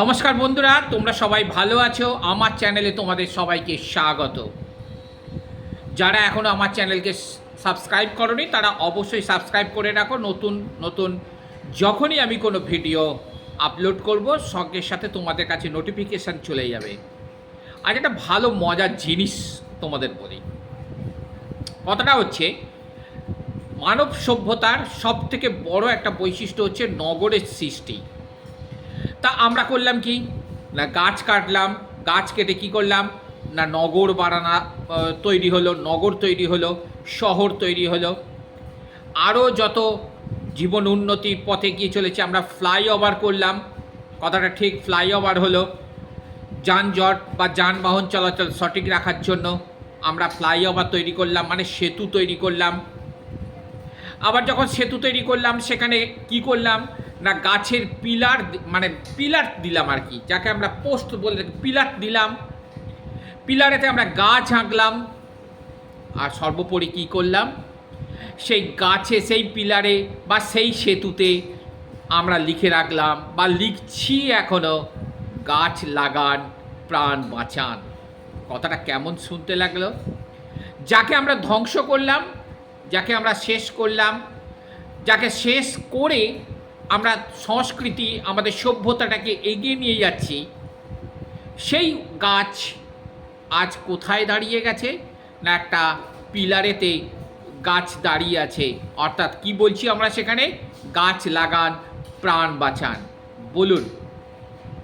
নমস্কার বন্ধুরা, তোমরা সবাই ভালো আছো? আমার চ্যানেলে তোমাদের সবাইকে স্বাগত। যারা এখনও আমার চ্যানেলকে সাবস্ক্রাইব করনি, তারা অবশ্যই সাবস্ক্রাইব করে রাখো। নতুন নতুন, যখনই আমি কোনো ভিডিও আপলোড করব, সঙ্গে সাথে তোমাদের কাছে নোটিফিকেশান চলে যাবে। আর একটা ভালো, মজার জিনিস তোমাদের বলি। কথাটা হচ্ছে, মানব সভ্যতার সব থেকে বড় একটা বৈশিষ্ট্য হচ্ছে নগরের সৃষ্টি। তা আমরা করলাম কি? না গাছ কাটলাম, গাছ কেটে কি করলাম? না নগর বাড়ানা তৈরি হলো, নগর তৈরি হলো, শহর তৈরি হলো। আরও যত জীবন উন্নতির পথে গিয়ে চলেছে, আমরা ফ্লাইওভার করলাম। কথাটা ঠিক ফ্লাইওভার হলো। যানজট বা যানবাহন চলাচল সঠিক রাখার জন্য আমরা ফ্লাইওভার তৈরি করলাম মানে সেতু তৈরি করলাম। আবার যখন সেতু তৈরি করলাম, সেখানে কি করলাম? না, গাছের পিলার মানে পিলার দিলাম আর কি, যাকে আমরা পোস্ট বলে পিলার দিলাম। পিলারেতে আমরা গাছ আঁকলাম, আর সর্বোপরি কী করলাম? সেই গাছে, সেই পিলারে বা সেই সেতুতে আমরা লিখে রাখলাম বা লিখছি এখনও গাছ লাগান, প্রাণ বাঁচান। কথাটা কেমন শুনতে লাগল? যাকে আমরা ধ্বংস করলাম, যাকে আমরা শেষ করলাম, যাকে শেষ করে আমরা সংস্কৃতি, আমাদের সভ্যতাটাকে এগিয়ে নিয়ে যাচ্ছি। সেই গাছ আজ কোথায় দাঁড়িয়ে গেছে? না একটা পিলারেতে গাছ দাঁড়িয়ে আছে? অর্থাৎ কি বলছি আমরা সেখানে? গাছ লাগান, প্রাণ বাঁচান। বলুন,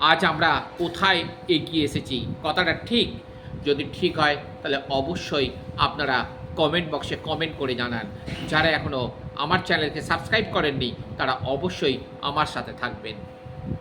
আজ আমরা কোথায় এগিয়ে এসেছি? কথাটা ঠিক? যদি ঠিক হয়, তাহলে অবশ্যই আপনারা কমেন্ট বক্সে কমেন্ট করে জানান। যারা এখনও আমার চ্যানেলকে সাবস্ক্রাইব করেননি তারা অবশ্যই আমার সাথে থাকবেন।